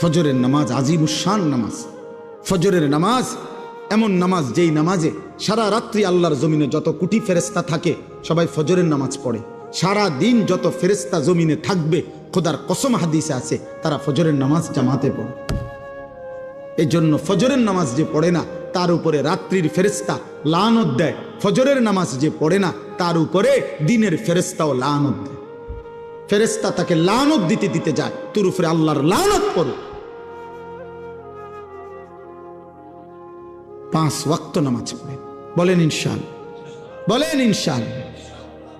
ফজরের নামাজ আজিমুসান নামাজ। ফজরের নামাজ এমন নামাজ যেই নামাজে সারা রাত্রি আল্লাহর জমিনে যত কোটি ফেরেস্তা থাকে, সবাই ফজরের নামাজ পড়ে। সারা দিন যত ফেরেস্তা জমিনে থাকবে, খোদার কসম হাদিসে আছে, তারা ফজরের নামাজ জামাতে পড়ে। এই জন্য ফজরের নামাজ যে পড়ে না, তার উপরে রাত্রির ফেরেস্তা লানত দেয়। ফজরের নামাজ যে পড়ে না, তার উপরে দিনের ফেরেস্তাও লানত দেয়। ফেরেস্তা তাকে লানত দিতে দিতে যায়, তোর উপরে আল্লাহর লানত করো পাঁচ ওয়াক্ত নামাজ পড়ে। বলেন ইনশাল। বলেন ইনশাল।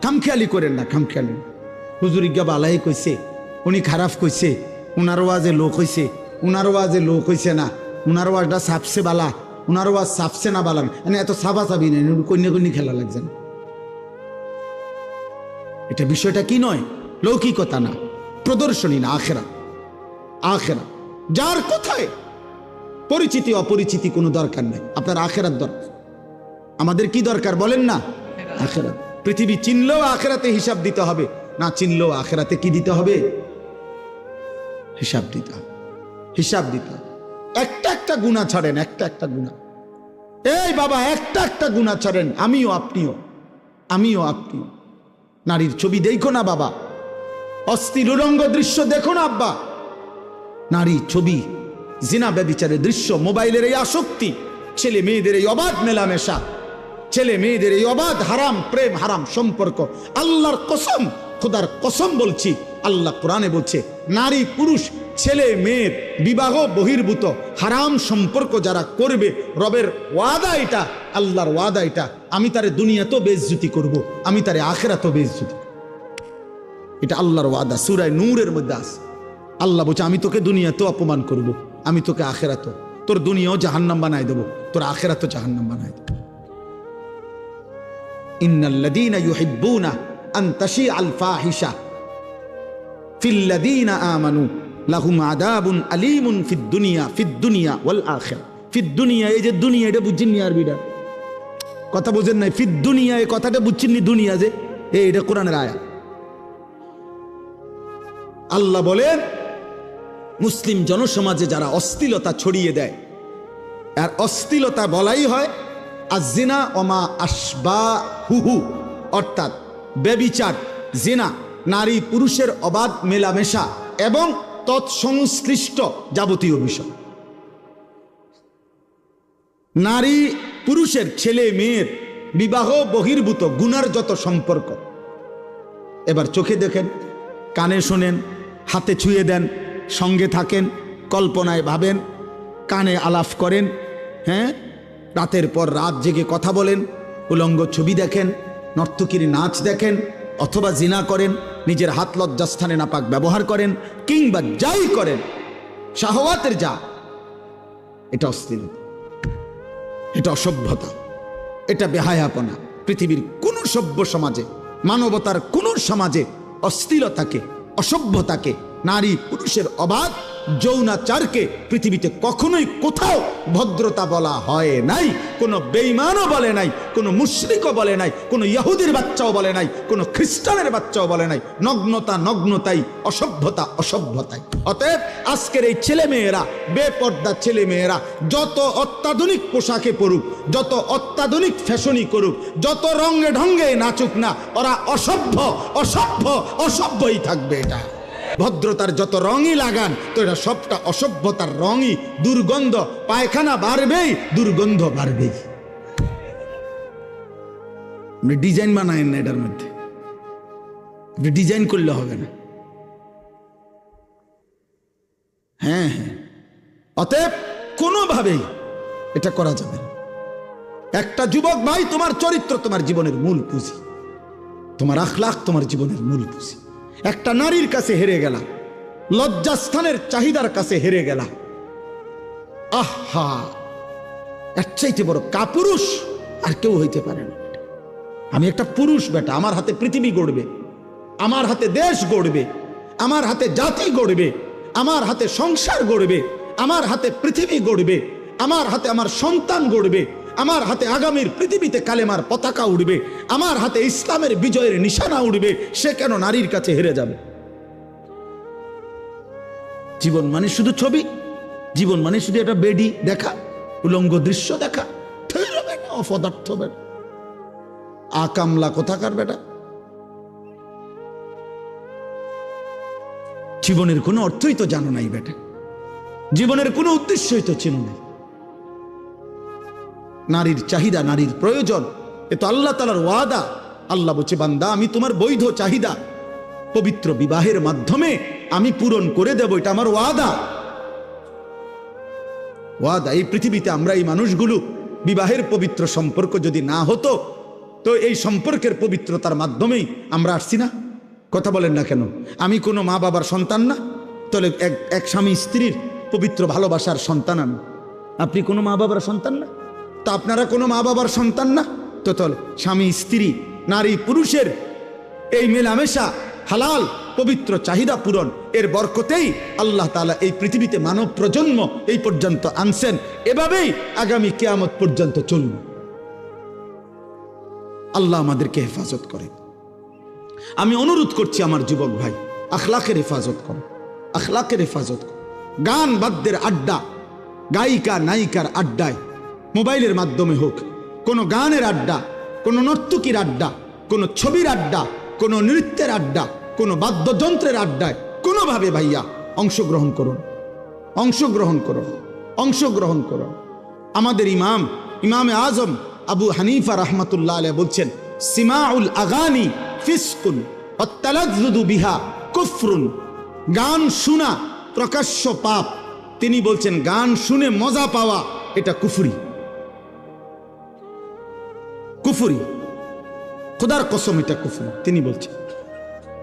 খামখেয়ালি করেন না, খামখেয়ালি। হুজুর ইজ্ঞা বালাই কইছে, উনি খারাপ কইছে, উনার ওয়াজে লোক হইছে, উনার ওয়াজে লোক হইছে না, উনার ওয়াজটা সাপসে বালা, উনার ওয়াজ সাপসে না বালান মানে এত সাবা সাবি নেই কন্যা কন্যা খেলা লাগছে না। এটা বিষয়টা কি নয়? লৌকিকতা না, প্রদর্শনী না, আখেরা। আখেরা। যার কোথায় পরিচিতি, অপরিচিতি কোনো দরকার নেই। আপনার আখেরার দরকার। আমাদের কি দরকার বলেন না? আখেরাত। পৃথিবী চিনলেও আখেরাতে হিসাব দিতে হবে। না চিনলেও আখেরাতে কি দিতে হবে? হিসাব দিতে হবে। হিসাব দিতে হবে। একটা একটা গুণা ছাড়েন, একটা একটা গুণা। এই বাবা, একটা একটা গুণা ছাড়েন। আমিও আপনিও। আমিও আপনিও। নারীর ছবি দেখো না বাবা। অস্থির উলঙ্গ দৃশ্য দেখো না আব্বা। নারী ছবি জিনা ব্যবিচারের দৃশ্য, মোবাইলের এই আসক্তি, ছেলে মেয়েদের এই অবাধ মেলামেশা, ছেলে মেয়েদের এই অবাধ হারাম, প্রেম হারাম সম্পর্ক আল্লাহর কসম, খোদার কসম বলছি, আল্লাহ কোরআনে বলছে, নারী, পুরুষ, ছেলে, মেয়ের বিবাহ বহির্ভূত, হারাম সম্পর্ক যারা করবে, রবের ওয়াদা এটা, আল্লাহর ওয়াদা এটা, আমি তারে দুনিয়াতেও বেজ্জুতি করব, আমি তারে আখেরাতেও বেজ্জুতি। এটা আল্লাহর ওয়াদা, সুরায় নূরের মধ্যে আছে আল্লাহ বলছে, আমি তোকে দুনিয়াতেও অপমান করব। আমি তোকে আখেরাত, তোর দুনিয়াও জাহান্নাম বানাই দেবো, তোর আখেরাতও জাহান্নাম বানাই দেবো। ফিদ দুনিয়া দুনিয়া এই যে কথা বোঝেন নাই, ফিদ দুনিয়া, এই কথাটা বুঝছেন নি দুনিয়া যে? এটা কোরআনের আয়াত। আল্লাহ বলেন মুসলিম জনসমাজে যারা অস্থিলতা ছড়িয়ে দেয়, আর অস্থিলতা বলাই হয় আজিনা অমা আসবা হুহু অর্থাৎ বেবিচার, জিনা, নারী পুরুষের অবাধ মেলামেশা এবং তৎসংশ্লিষ্ট যাবতীয় বিষয়। নারী পুরুষের ছেলে মেয়ের বিবাহ বহির্ভূত গুনার যত সম্পর্ক, এবার চোখে দেখেন, কানে শোনেন, হাতে ছুঁয়ে দেন সঙ্গে থাকেন, কল্পনায় ভাবেন, কানে আলাপ করেন হ্যাঁ? রাতের পর রাত জেগে কথা বলেন, উলঙ্গ ছবি দেখেন, নর্তকীর নাচ দেখেন, অথবা জিনা করেন, নিজের হাত লজ্জাস্থানে নাপাক ব্যবহার করেন, কিংবা যাই করেন, শাহওয়াতের যা, এটা অস্থিরতা এটা অসভ্যতা, এটা বেহায়াপনা, পৃথিবীর কোন সভ্য সমাজে, মানবতার কোন সমাজে অস্থিরতাকে অসভ্যতাকে নারী পুরুষের অবাধ যৌনাচারকে পৃথিবীতে কখনোই কোথাও ভদ্রতা বলা হয় নাই, কোনো বেইমানও বলে নাই, কোনো মুশরিকও বলে নাই, কোনো ইহুদির বাচ্চাও বলে নাই, কোনো খ্রিস্টানের বাচ্চাও বলে নাই, নগ্নতা নগ্নতাই, অসভ্যতা অসভ্যতাই। অতএব আজকের এই ছেলে মেয়েরা বেপর্দা ছেলে মেয়েরা যত অত্যাধুনিক পোশাকে পড়ুক যত অত্যাধুনিক ফ্যাশনই করুক, যত রঙে ঢঙ্গে নাচুক না, ওরা অসভ্য অসভ্য, অসভ্যই থাকবে এটা। ভদ্রতার যত রঙই লাগান, তো এটা সবটা অসভ্যতার রঙই। দুর্গন্ধ পায়খানা বাড়বেই, দুর্গন্ধ বাড়বেই। ডিজাইন বানায়েন না এটার মধ্যে। ডিজাইন করলে হবে না। হ্যাঁ হ্যাঁ। অতএব কোনোভাবেই এটা করা যাবে না। একটা যুবক ভাই, তোমার চরিত্র তোমার জীবনের মূল পুঁজি। তোমার আখলাখ তোমার জীবনের মূল পুঁজি। একটা নারীর কাছে হেরে গেলা লজ্জাস্থানের চাহিদার কাছে হেরে গেলা আহা! এর চাইতে বড় কাপুরুষ আর কেউ হইতে পারে না। আমি একটা পুরুষ বেটা, আমার হাতে পৃথিবী গড়বে, আমার হাতে দেশ গড়বে, আমার হাতে জাতি গড়বে, আমার হাতে সংসার গড়বে, আমার হাতে পৃথিবী গড়বে, আমার হাতে আমার সন্তান গড়বে আমার হাতে আগামীর পৃথিবীতে কালেমার পতাকা উঠবে আমার হাতে ইসলামের বিজয়ের নিশানা উঠবে সে কেন নারীর কাছে হেরে যাবে? জীবন মানে শুধু ছবি, জীবন মানে শুধু একটা বেডি দেখা, উলঙ্গ দৃশ্য দেখা অপদার্থ বেটা আকামলা কোথাকার বেটা? জীবনের কোনো অর্থই তো জানো নাই বেটা। জীবনের কোনো উদ্দেশ্যই তো চিনো নাই। নারীর চাহিদা, নারীর প্রয়োজন। এ তো আল্লাহ তালার ওয়াদা। আল্লাহ বলছে, বান্দা, আমি তোমার বৈধ চাহিদা। পবিত্র বিবাহের মাধ্যমে আমি পূরণ করে দেব, এটা আমার ওয়াদা। ওয়াদা, এই পৃথিবীতে আমরা এই মানুষগুলো, বিবাহের পবিত্র সম্পর্ক যদি না হতো, তো এই সম্পর্কের পবিত্রতার মাধ্যমেই আমরা আসছি না। কথা বলেন না কেন? আমি কোনো মা বাবার সন্তান না, তাহলে এক এক স্বামী স্ত্রীর পবিত্র ভালোবাসার সন্তান আমি। আপনি কোনো মা বাবার সন্তান না? তা আপনারা কোনো মা বাবার সন্তান না? তো তাহলে স্বামী, স্ত্রী, নারী, পুরুষের এই মেলামেশা, হালাল, পবিত্র চাহিদা পূরণ, এর বরকতেই আল্লাহ তালা এই পৃথিবীতে মানব প্রজন্ম এই পর্যন্ত আনছেন। এভাবেই আগামী কেয়ামত পর্যন্ত চলবে। আল্লাহ আমাদেরকে হেফাজত করে আমি অনুরোধ করছি আমার যুবক ভাই, আখলাকের হেফাজত করো, আখলাকের হেফাজত করো। গান বাদ্যের আড্ডা, গায়িকা, নায়িকার আড্ডায় মোবাইলের মাধ্যমে হোক, কোনো গানের আড্ডা, কোনো নর্তকীর আড্ডা, কোনো ছবির আড্ডা, কোনো নৃত্যের আড্ডা, কোনো বাদ্যযন্ত্রের আড্ডায় কোনোভাবে ভাইয়া অংশগ্রহণ করুন। অংশগ্রহণ করুন অংশগ্রহণ করুন। আমাদের ইমাম, ইমামে আজম আবু হানিফা রহমতুল্লাহ আলিয়া বলছেন, সিমাউল আগানি ফিসকুন অত্তালাজুদু বিহা কুফরুন। গান শোনা প্রকাশ্য পাপ। তিনি বলছেন, গান শুনে মজা পাওয়া এটা কুফুরি। কুফুরি। খোদার কসম, এটা কুফুরি, তিনি বলছেন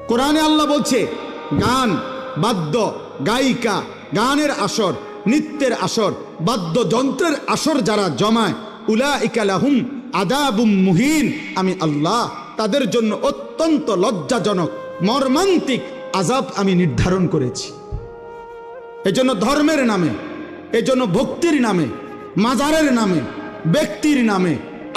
কোরআনে আল্লাহ বলছে, গান, বাদ্য, গায়িকা, গানের আসর, নৃত্যের আসর বাদ্যযন্ত্রের আসর যারা জমায় উলা ইকালাহুম আদাবুম মুহিন। আমি আল্লাহ তাদের জন্য অত্যন্ত লজ্জাজনক, মর্মান্তিক আজাব আমি নির্ধারণ করেছি। এজন্য ধর্মের নামে, এজন্য ভক্তির নামে, মাজারের নামে, ব্যক্তির নামে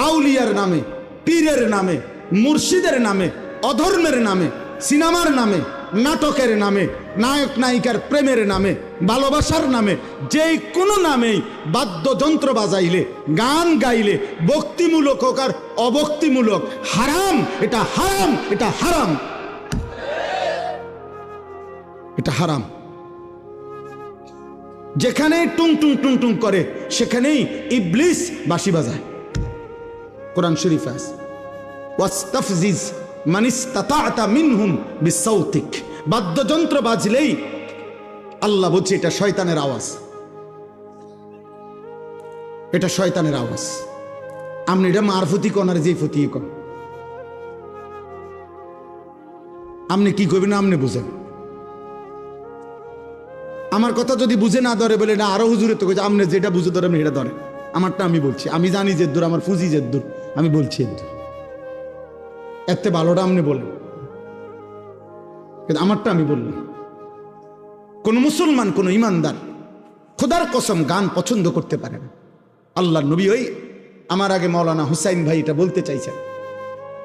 আউলিয়ার নামে, পীরের নামে, মুর্শিদের নামে, অধর্মের নামে, সিনেমার নামে, নাটকের নামে, নায়ক নায়িকার প্রেমের নামে, ভালোবাসার নামে, যে কোনো নামেই বাদ্যযন্ত্র বাজাইলে, গান গাইলে ভক্তিমূলক হোক আর অভক্তিমূলক, হারাম, এটা হারাম এটা হারাম। এটা হারাম। যেখানে টুং টুং টুং টুং করে, সেখানেই ইবলিস বাঁশি বাজায়। কোরআন শরীফ আছে। ওয়াস্তাফজিজ মানিস্তাতা মিনহুম বিসাউতিক। বাদ্যযন্ত্র বাজলেই আল্লাহ বলছে, এটা শয়তানের আওয়াজ। এটা শয়তানের আওয়াজ। আপনি এটা মার ফতি কন আর যে ফতি কন। আপনি কি করবেন আপনি বুঝেন। আমার কথা যদি বুঝে না ধরে বলে না, আরও হুজুরে তো আপনি যেটা বুঝে ধরে আপনি সেটা ধরে আমারটা আমি বলছি, আমি জানি যে দূর আমার ফুজি যে দূর আমি বলছি, এতে ভালোটা আপনি বলেন। কিন্তু আমারটা আমি বললাম। কোন মুসলমান, কোন ইমানদার খোদার কসম গান পছন্দ করতে পারে না। আল্লাহ নবী ওই আমার আগে মৌলানা হুসাইন ভাই এটা বলতে চাইছেন।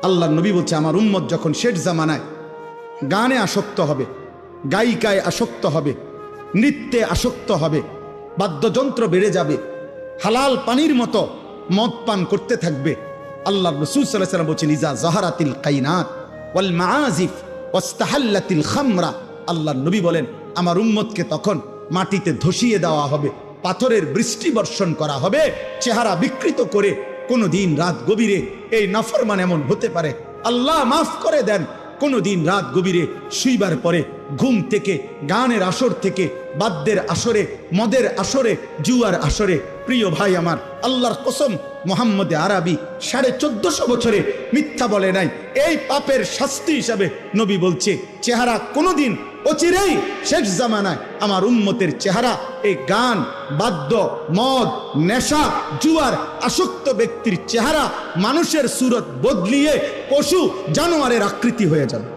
আল্লাহ নবী বলছে, আমার উম্মত যখন শেষ জামানায় গানে আসক্ত হবে, গায়িকায় আসক্ত হবে, নৃত্যে আসক্ত হবে, বাদ্যযন্ত্র বেড়ে যাবে, হালাল পানির মতো মদ পান করতে থাকবে আল্লাহ রসুল সাল্লাহ সাল্লাম বলছেন, ইজা জাহারাতিল কাইনাত ওয়াল মাআজিফ ওয়াস্তাহাল্লাতিল খামরা। আল্লাহ নবী বলেন, আমার উম্মতকে তখন মাটিতে ধসিয়ে দেওয়া হবে, পাথরের বৃষ্টি বর্ষণ করা হবে, চেহারা বিকৃত করে কোনো দিন রাত গভীরে এই নাফরমান এমন হতে পারে। আল্লাহ মাফ করে দেন কোনো দিন রাত গভীরে শুইবার পরে ঘুম থেকে, গানের আসর থেকে, বাদ্যের আসরে, মদের আসরে, জুয়ার আসরে, প্রিয় ভাই আমার, আল্লাহর কসম মোহাম্মদ আরবি সাড়ে চোদ্দশো বছরে মিথ্যা বলে নাই। এই পাপের শাস্তি হিসাবে নবী বলছে, চেহারা কোনোদিন অচিরেই শেষ জামানায় আমার উম্মতের চেহারা, এই গান, বাদ্য, মদ, নেশা, জুয়ার আসক্ত ব্যক্তির চেহারা মানুষের সুরত বদলিয়ে পশু জানোয়ারের আকৃতি হয়ে যাবে।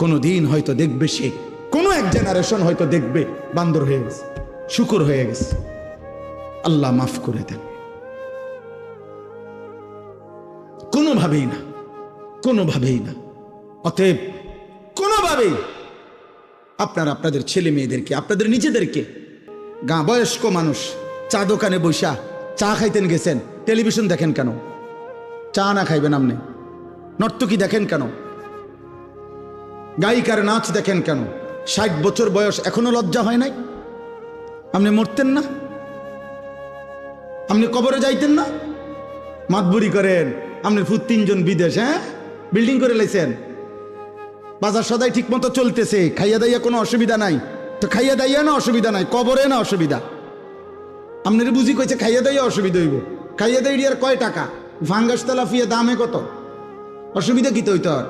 কোনো দিন হয়তো দেখবে সে, কোনো এক জেনারেশন হয়তো দেখবে বান্দর হয়ে গেছে, শুকুর হয়ে গেছে। আল্লাহ মাফ করে দেন। কোনোভাবেই না কোনোভাবেই না। অতএব কোনোভাবেই আপনারা আপনাদের ছেলে মেয়েদেরকে, আপনাদের নিজেদেরকে, গা বয়স্ক মানুষ চা দোকানে বৈশা চা খাইতেন গেছেন, টেলিভিশন দেখেন কেন? চা না খাইবেন আপনি? নর্তকী দেখেন কেন? গায়িকার নাচ দেখেন কেন? ষাট বছর বয়স এখনও লজ্জা হয় নাই? আপনি মরতেন না? আপনি কবরে যাইতেন না? মাতবুরি করেন আপনার ফুট তিনজন বিদেশ হ্যাঁ? বিল্ডিং করে লাইছেন। বাজার সদাই ঠিক মতো চলতেছে, খাইয়া দাইয়া কোনো অসুবিধা নাই। তো খাইয়া দাইয়া না অসুবিধা নাই, কবরে না অসুবিধা। আপনার বুঝি কইছে খাইয়া দাইয়া অসুবিধা হইব। খাইয়া দাইয়া আর কয় টাকা? ভাঙ্গাস তেলাফিয়া দামে কত? অসুবিধা কি তো হইতো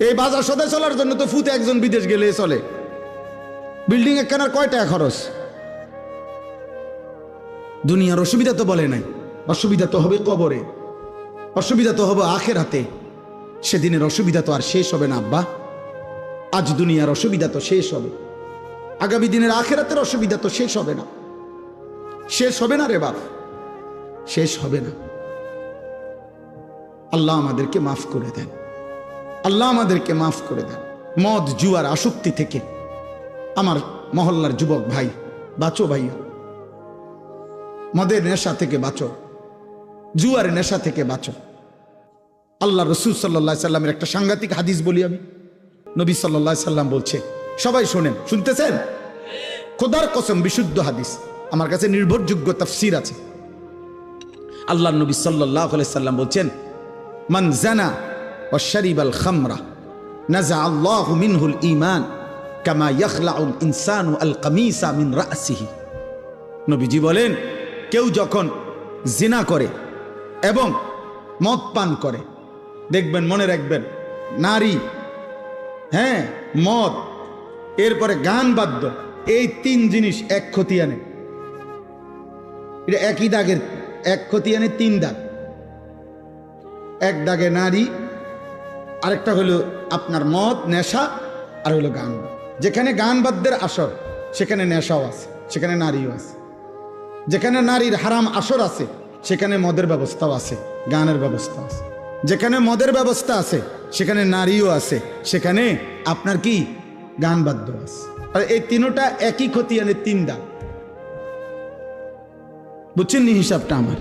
এই বাজার সদাই চলার জন্য তো ফুতে একজন বিদেশ গেলে চলে। বিল্ডিং একখানার কয় টাকা খরচ? দুনিয়ার অসুবিধা তো বলে নাই। অসুবিধা তো হবে কবরে। অসুবিধা তো হবে আখের হাতে। সেদিনের অসুবিধা তো আর শেষ হবে না, আব্বা। আজ দুনিয়ার অসুবিধা তো শেষ হবে। আগামী দিনের আখেরাতের অসুবিধা তো শেষ হবে না। শেষ হবে না রে বাপ। শেষ হবে না। আল্লাহ আমাদেরকে মাফ করে দেন। আল্লাহ আমাদেরকে মাফ করে দেন। মদ, জুয়ার আসক্তি থেকে। আমার মহল্লার যুবক ভাই, বাঁচো ভাইয়া মদের নেশা থেকে বাঁচো। জুয়ার নেশা থেকে বাঁচো। আল্লাহ রসুল সাল্লাহ সাল্লামের একটা সাংঘাতিক হাদিস বলি আমি। নবী সাল্লাহ সাল্লাম বলছে, সবাই শোনেন, শুনতেছেন? খোদার কসম, বিশুদ্ধ হাদিস। আমার কাছে নির্ভরযোগ্য তাফসির আছে। আল্লাহ নবী সাল্লাহ সাল্লাম বলছেন, মান জানা ও শরিব আল খামরা, নাজা আল্লাহ মিনহুল ইমান কামা ইয়াখলাউল ইনসানু আল কামিসা মিন রাসিহি। নবীজি বলেন, কেউ যখন জিনা করে এবং মদ পান করে। দেখবেন, মনে রাখবেন, নারী হ্যাঁ মদ, এরপরে গান বাদ্য, এই তিন জিনিস এক আনে। এটা একই দাগের, এক আনে তিন দাগ। এক দাগে নারী, আরেকটা হলো আপনার মদ, নেশা, আর হলো গান যেখানে গান বাদ্যের আসর, সেখানে নেশাও আছে, সেখানে নারীও আছে। যেখানে নারীর হারাম আসর আছে সেখানে মদের ব্যবস্থাও আছে, গানের ব্যবস্থা আছে। যেখানে মদের ব্যবস্থা আছে, সেখানে নারীও আছে, সেখানে আপনার কি? গান বাদ্য আছে। আর এই তিনোটা একই আনে তিন দাগ। বুঝছেন নি হিসাবটা আমার?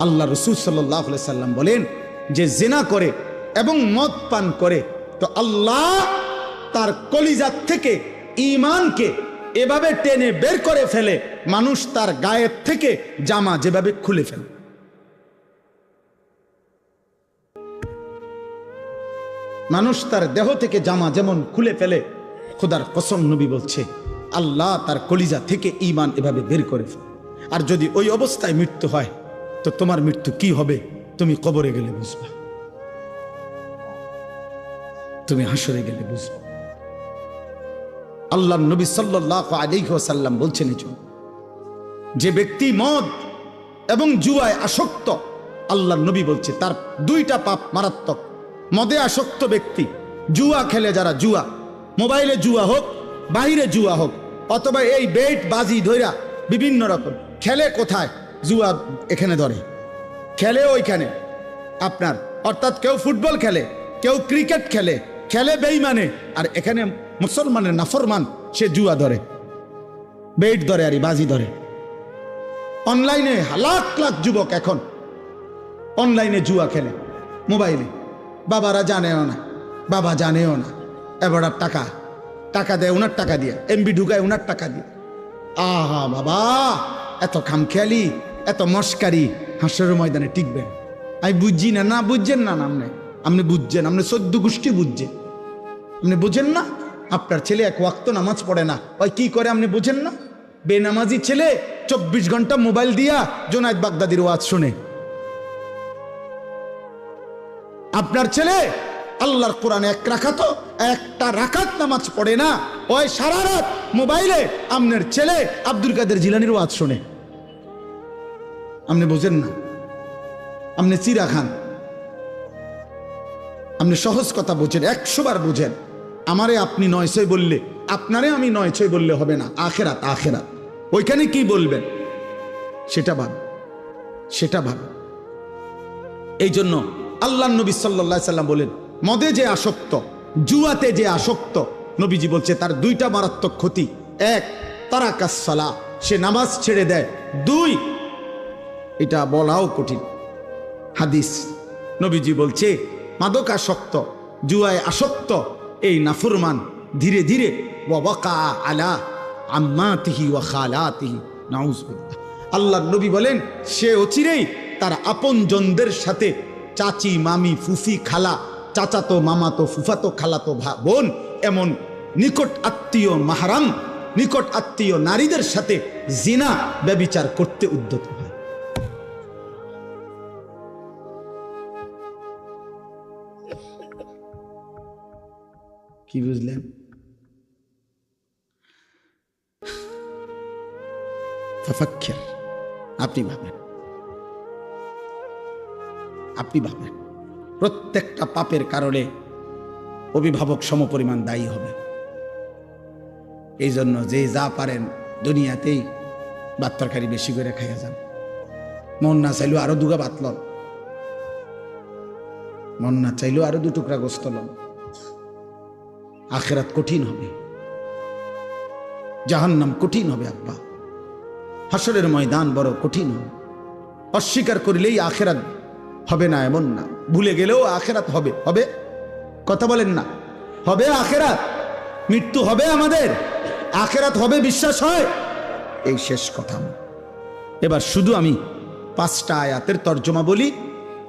আল্লাহ রসুল সাল্লাহ সাল্লাম বলেন, যে জেনা করে এবং মদ পান করে, তো আল্লাহ তার কলিজাত থেকে ইমানকে এভাবে টেনে বের করে ফেলে, মানুষ তার গায়ের থেকে জামা যেভাবে খুলে ফেলে। মানুষ তার দেহ থেকে জামা যেমন খুলে ফেলে, খোদার কসম নবী বলছে, আল্লাহ তার কলিজা থেকে ইমান এভাবে বের করে আর যদি ওই অবস্থায় মৃত্যু হয়, তো তোমার মৃত্যু কি হবে, তুমি কবরে গেলে বুঝবা। তুমি হাসরে গেলে বুঝবা। আল্লাহ নবী সাল্লাহ আলিহাসাল্লাম বলছেন যে ব্যক্তি মদ এবং জুয়ায় আসক্ত, আল্লাহ নবী বলছে, তার দুইটা পাপ মারাত্মক। মদে আসক্ত ব্যক্তি। জুয়া খেলে যারা জুয়া, মোবাইলে জুয়া হোক, বাহিরে জুয়া হোক, অথবা এই বেট বাজি ধইরা বিভিন্ন রকম, খেলে কোথায়? জুয়া এখানে ধরে। খেলে ওইখানে। আপনার, অর্থাৎ কেউ ফুটবল খেলে, কেউ ক্রিকেট খেলে খেলে বেইমানে, আর এখানে মুসলমানের নাফরমান, সে জুয়া ধরে। বেট ধরে আর বাজি ধরে। অনলাইনে লাখ লাখ যুবক এখন অনলাইনে জুয়া খেলে, মোবাইলে। বাবারা জানেও না। বাবা জানেও না। এবার টাকা। টাকা দেয় ওনার টাকা দিয়ে। এমবি ঢুকায় ওনার টাকা দিয়ে। আহা বাবা, এত খামখেয়ালি, এত মস্কারি। হাঁসের ময়দানে টিকবেন আমি বুঝছি না না বুঝছেন না আপনি? আপনি বুঝছেন, আপনি চোদ্দ গোষ্ঠী বুঝছেন। আপনি বুঝেন না? আপনার ছেলে এক ওয়াক্ত নামাজ পড়ে না। ওই কি করে আপনি বুঝেন না? বেনামাজি ছেলে চব্বিশ ঘণ্টা মোবাইল দিয়া জোনায়দ বাগদাদির ওয়াজ শুনে। আপনার ছেলে আল্লাহর কোরআনে এক রাখাতো, একটা রাখাত নামাজ পড়ে না। ওই সারা রাত মোবাইলে আপনার ছেলে আব্দুল কাদের জিলানির ওয়াজ শোনে। আপনি বোঝেন না। আপনি চিরা খান। আপনি সহজ কথা বোঝেন, একশো বার বোঝেন। আমারে আপনি নয় ছয় বললে, আপনারে আমি নয় ছয় বললে হবে না। আখেরাত আখেরাত। ওইখানে কি বলবেন? সেটা ভাব সেটা ভাব। এই জন্য আল্লাহ নবী সাল্লা সাল্লাম বলেন, মদে যে আসক্ত, জুয়াতে যে আসক্ত, নবীজি বলছে তার দুইটা মারাত্মক ক্ষতি। এক, তারা কাসালা সে নামাজ ছেড়ে দেয়। দুই, এটা বলাও কঠিন। হাদিস, নবীজি বলছে, মাদকাসক্ত, জুয়ায় আসক্ত, এই নাফুরমান ধীরে ধীরে ওয়াকা আলা আম্মাতিহি ওয়া খালাতিহি, নাউজুবিল্লাহ। আল্লাহর নবী বলেন, সে অচিরেই তার আপনজনদের সাথে চাচি, মামি, ফুফি, খালা চাচাতো মামাতো ফুফাতো খালাতো ভা বোন, এমন নিকট আত্মীয় মাহারাম, নিকট আত্মীয় নারীদের সাথে জিনা ব্যবিচার করতে উদ্যত কি বুঝলেন? আপনি ভাবেন। আপনি ভাবেন প্রত্যেকটা পাপের কারণে অভিভাবক সমপরিমাণ দায়ী হবে। এই জন্য যে যা পারেন দুনিয়াতেই ভাত তরকারি বেশি করে খাইয়া যান। মন না চাইলেও আরও দুগা ভাত লন। মন না চাইলেও আরও দু টুকরা গোস্ত লন। আখেরাত কঠিন হবে। জাহান্নাম কঠিন হবে, আব্বা। হাসরের ময়দান বড় কঠিন হবে। অস্বীকার করিলেই আখেরাত হবে না এমন না। ভুলে গেলেও আখেরাত হবে। হবে? কথা বলেন না। হবে আখেরাত? মৃত্যু হবে আমাদের। আখেরাত হবে, বিশ্বাস হয়? এই শেষ কথা। এবার শুধু আমি পাঁচটা আয়াতের তর্জমা বলি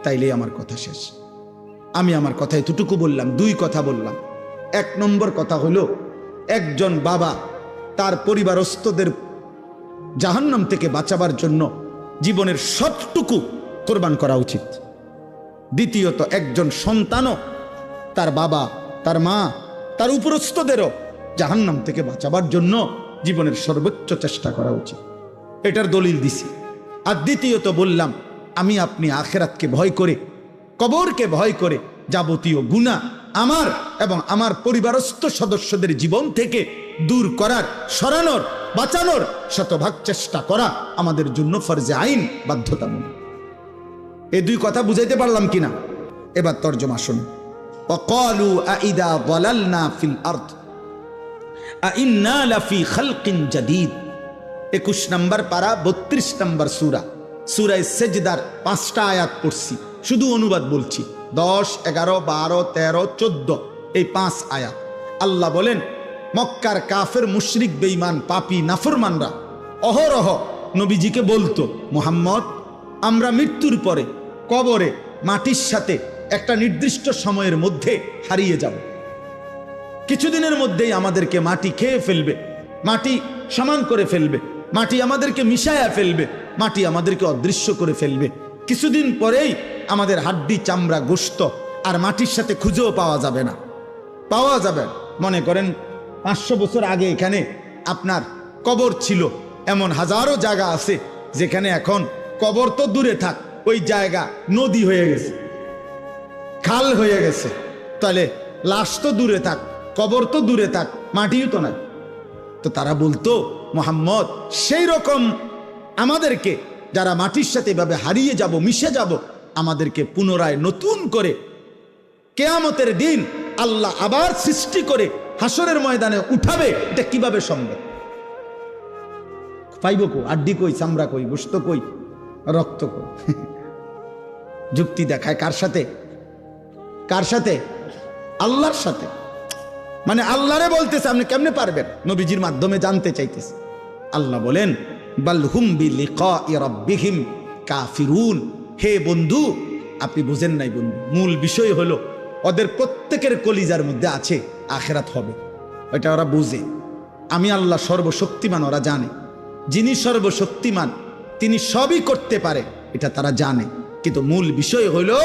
তাইলে আমার কথা শেষ। আমি আমার কথা এতটুকু বললাম, দুই কথা বললাম। এক নম্বর কথা হলো, একজন বাবা তার পরিবারস্থদের জাহান্নাম থেকে বাঁচাবার জন্য জীবনের সবটুকু কোরবান করা উচিত। দ্বিতীয়ত একজন সন্তানও তার বাবা, তার মা, তার উপরস্থদেরও জাহান্নাম থেকে বাঁচাবার জন্য জীবনের সর্বোচ্চ চেষ্টা করা উচিত। এটার দলিল দিছি। আর দ্বিতীয়ত বললাম, আমি আপনি আখেরাতকে ভয় করে, কবরকে ভয় করে যাবতীয় গুণা আমার এবং আমার পরিবারস্থ সদস্যদের জীবন থেকে দূর করার, সরানোর, বাঁচানোর শতভাগ চেষ্টা করা আমাদের জন্য ফরজে আইন বাধ্যতামূলক। এই দুই কথা বুঝাইতে পারলাম কিনা এবার তর্জমা শুনুন وقالوا أإذا ضللنا في الأرض أإنا لفي خلق جديد একুশ নম্বর পারা বত্রিশ নম্বর সুরা সুরায় সেজদার পাঁচটা আয়াত পড়ছি শুধু অনুবাদ বলছি দশ এগারো বারো তেরো চোদ্দ এই পাঁচ আয়াত আল্লাহ বলেন মক্কার কাফের মুশরিক বেঈমান পাপি নাফরমানরা অহরহ নবীজিকে বলতো মোহাম্মদ আমরা মৃত্যুর পরে কবরে, মাটির সাথে একটা নির্দিষ্ট সময়ের মধ্যে হারিয়ে যাব। কিছুদিনের মধ্যেই আমাদেরকে মাটি খেয়ে ফেলবে, মাটি সমান করে ফেলবে, মাটি আমাদেরকে মিশায়া ফেলবে, মাটি আমাদেরকে অদৃশ্য করে ফেলবে। কিছুদিন পরেই আমাদের হাড্ডি, চামড়া গোস্ত আর মাটির সাথে খুঁজেও পাওয়া যাবে না। পাওয়া যাবে, মনে করেন পাঁচশো বছর আগে এখানে আপনার কবর ছিল, এমন হাজারো জায়গা আছে যেখানে এখন কবর তো দূরে থাক ওই জায়গা নদী হয়ে গেছে। খাল হয়ে গেছে। তাহলে লাশ তো দূরে থাক, কবর তো দূরে থাক, মাটিও তো নাই। তো তারা বলতো, মোহাম্মদ, সেই রকম আমাদেরকে, যারা মাটির সাথে এভাবে হারিয়ে যাব, মিশে যাব, আমাদেরকে পুনরায় নতুন করে কেয়ামতের দিন আল্লাহ আবার সৃষ্টি করে হাসরের ময়দানে উঠাবে, এটা কীভাবে সম্ভব? পাইব কো, আড্ডি কই, চামড়া কই গোস্ত কই রক্ত যুক্তি দেখায় কার সাথে? কার সাথে? আল্লাহর সাথে। মানে আল্লাহরে বলতেছে, আপনি কেমনে পারবেন? নবীজির মাধ্যমে জানতে চাইতেছে। আল্লাহ বলেন কাফিরুন। হে বন্ধু, আপনি বুঝেন নাই বন্ধু, মূল বিষয় হলো, ওদের প্রত্যেকের কলিজার মধ্যে আছে, আখেরাত হবে। ওইটা ওরা বুঝে। আমি আল্লাহ সর্বশক্তিমান, ওরা জানে। যিনি সর্বশক্তিমান তিনি সবই করতে পারে, এটা তারা জানে। কিন্তু মূল বিষয় হলো,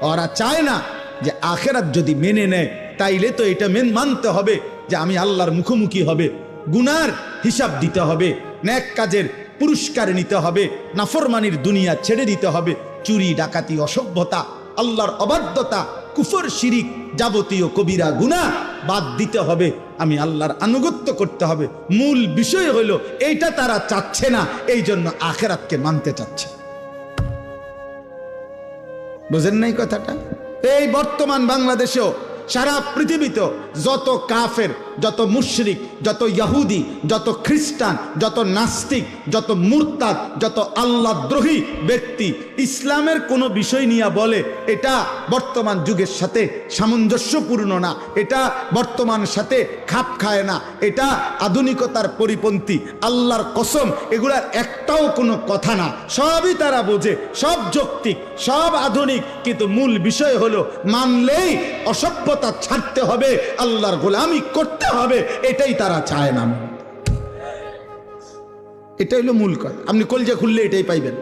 ওরা চায় না যে আখেরাত যদি মেনে নেয়, তাইলে তো এটা মেন মানতে হবে যে আমি আল্লাহর মুখোমুখি হবে, গুনার হিসাব দিতে হবে, ন্যাক কাজের পুরস্কার নিতে হবে, নাফরমানির দুনিয়া ছেড়ে দিতে হবে, চুরি, ডাকাতি, অসভ্যতা, আল্লাহর অবাধ্যতা কুফর, শিরিক যাবতীয় কবিরা গুণা বাদ দিতে হবে। আমি আল্লাহর আনুগত্য করতে হবে। মূল বিষয় হলো, এইটা তারা চাচ্ছে না এই জন্য আখেরাতকে মানতে চাচ্ছে। বোঝেন নাই কথাটা? এই বর্তমান বাংলাদেশেও সারা পৃথিবীতে যত কাফের, যত মুশরিক, যত ইয়াহুদি যত খ্রিস্টান, যত নাস্তিক, যত মুরতাদ, যত আল্লাহদ্রোহী ব্যক্তি ইসলামের কোনো বিষয় নিয়ে বলে, এটা বর্তমান যুগের সাথে সামঞ্জস্যপূর্ণ না, এটা বর্তমান সাথে খাপ খায় না, এটা আধুনিকতার পরিপন্থী, আল্লাহর কসম, এগুলার একটাও কোনো কথা না। সবই তারা বোঝে, সব যৌক্তিক, সব আধুনিক, কিন্তু মূল বিষয় হলো, মানলেই অসভ্যতা ছাড়তে হবে, আল্লাহর গোলামি করতে হবে, এটাই তারা চায় না। এটা হলো মূল কথা। আপনি কলজা খুললে এটাই পাইবেন।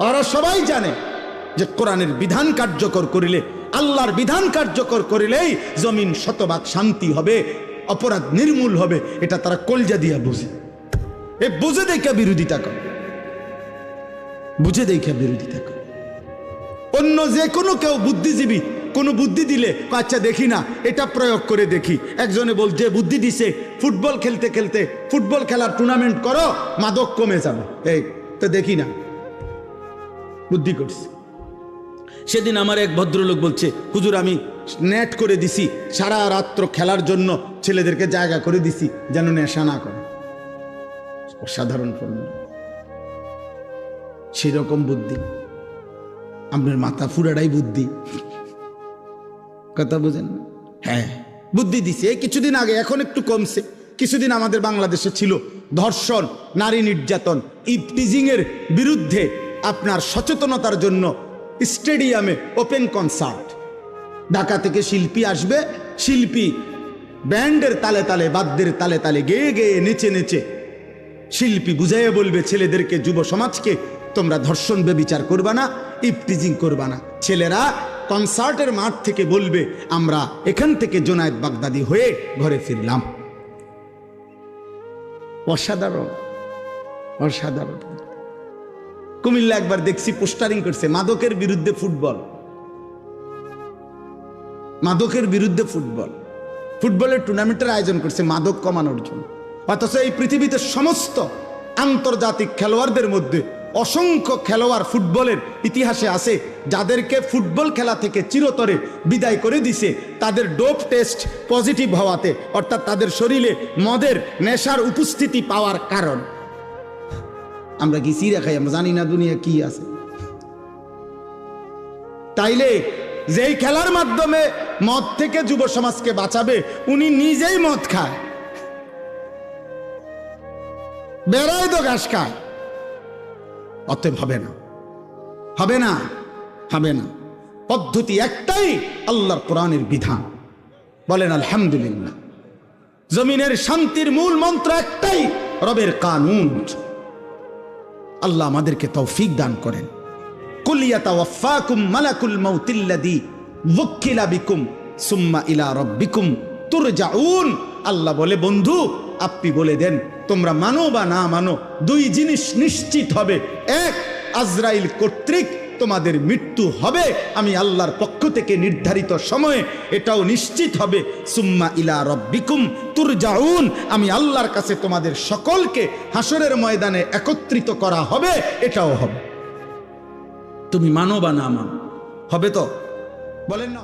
ওরা সবাই জানে যে কোরআনের বিধান কার্যকর করিলে, আল্লাহর বিধান কার্যকর করিলেই জমিন শতভাগ শান্তি হবে, অপরাধ নির্মূল হবে, এটা তারা কলজা দিয়া বুঝে। এ বুঝে দেখে বিরোধিতা করে। বুঝে দেখে বিরোধিতা করে। অন্য যে কোনো কেউ বুদ্ধিজীবী কোনো বুদ্ধি দিলে আচ্ছা দেখি না, এটা প্রয়োগ করে দেখি। একজনে বল, যে বুদ্ধি দিছে, ফুটবল খেলতে খেলতে, ফুটবল খেলার টুর্নামেন্ট করো, মাদক কমে যাবে। এই, তো দেখি না। বুদ্ধি করছি। সেদিন আমার এক ভদ্রলোক বলছে, হুজুর, আমি নেট করে দিছি, সারা রাত্র খেলার জন্য ছেলেদেরকে জায়গা করে দিছি, যেন নেশা না করে। অসাধারণ সেরকম বুদ্ধি। আপনার মাথা ফুরাটাই বুদ্ধি। কথা বুঝেন? হ্যাঁ। বুদ্ধি দিছে, কিছুদিন আগে, এখন একটু কমছে। কিছুদিন আমাদের বাংলাদেশে ছিল ধর্ষণ, নারী নির্যাতন ইপটিজিং এর বিরুদ্ধে আপনার সচেতনতার জন্য স্টেডিয়ামে ওপেন কনসার্ট। ঢাকা থেকে শিল্পী আসবে, শিল্পী ব্যান্ডের তালে তালে, বাদ্যের তালে তালে গেয়ে গেয়ে নেচে নেচে। শিল্পী বুঝাইয়া বলবে, ছেলেদেরকে, যুব সমাজকে তোমরা ধর্ষণ বেবিচার করবা না ইফটিজিং করবা না। ছেলেরা কনসার্টের মাঠ থেকে বলবে, আমরা এখান থেকে জোনায়েদ বাগদাদি হয়ে ঘরে ফিরলাম। অসাধারণ অসাধারণ। কুমিল্লা একবার দেখছি পোস্টারিং করছে, মাদকের বিরুদ্ধে ফুটবল। মাদকের বিরুদ্ধে ফুটবল। ফুটবলের টুর্নামেন্টের আয়োজন করছে মাদক কমানোর জন্য। অথচ এই পৃথিবীতে সমস্ত আন্তর্জাতিক খেলোয়াড়দের মধ্যে অসংখ্য খেলোয়াড় ফুটবলের ইতিহাসে আছে যাদেরকে ফুটবল খেলা থেকে চিরতরে বিদায় করে দিছে। তাদের ডোপ টেস্ট পজিটিভ হওয়াতে, অর্থাৎ তাদের শরীরে মদের নেশার উপস্থিতি পাওয়ার কারণ। আমরা কি চিরা খাই? আমরা জানি না দুনিয়া কি আছে। তাইলে যেই খেলার মাধ্যমে মদ থেকে যুব সমাজকে বাঁচাবে, উনি নিজেই মদ খায়। বেড়ায় তো ঘাস খায়। অতএব হবে না। হবে না হবে না। পদ্ধতি একটাই আল্লাহর কোরআনের বিধান। বলেন, আলহামদুলিল্লাহ। জমিনের শান্তির মূল মন্ত্র একটাই, রবের কানুন। আল্লাহ আমাদেরকে তৌফিক দান করেন। আল্লাহ বলে, বন্ধু, আপনি বলে দেন তোমরা মানো বা না মানো দুই জিনিস নিশ্চিত হবে। এক আজরাইল কর্তৃক তোমাদের মৃত্যু হবে। আমি আল্লাহর পক্ষ থেকে নির্ধারিত সময়ে এটাও নিশ্চিত হবে। সুম্মা ইলা রব্বিকুম তুরজাউন আমি আল্লাহর কাছে তোমাদের সকলকে হাসরের ময়দানে একত্রিত করা হবে এটাও হবে। তুমি মানো বা না মানো? হবে তো? বলেন না।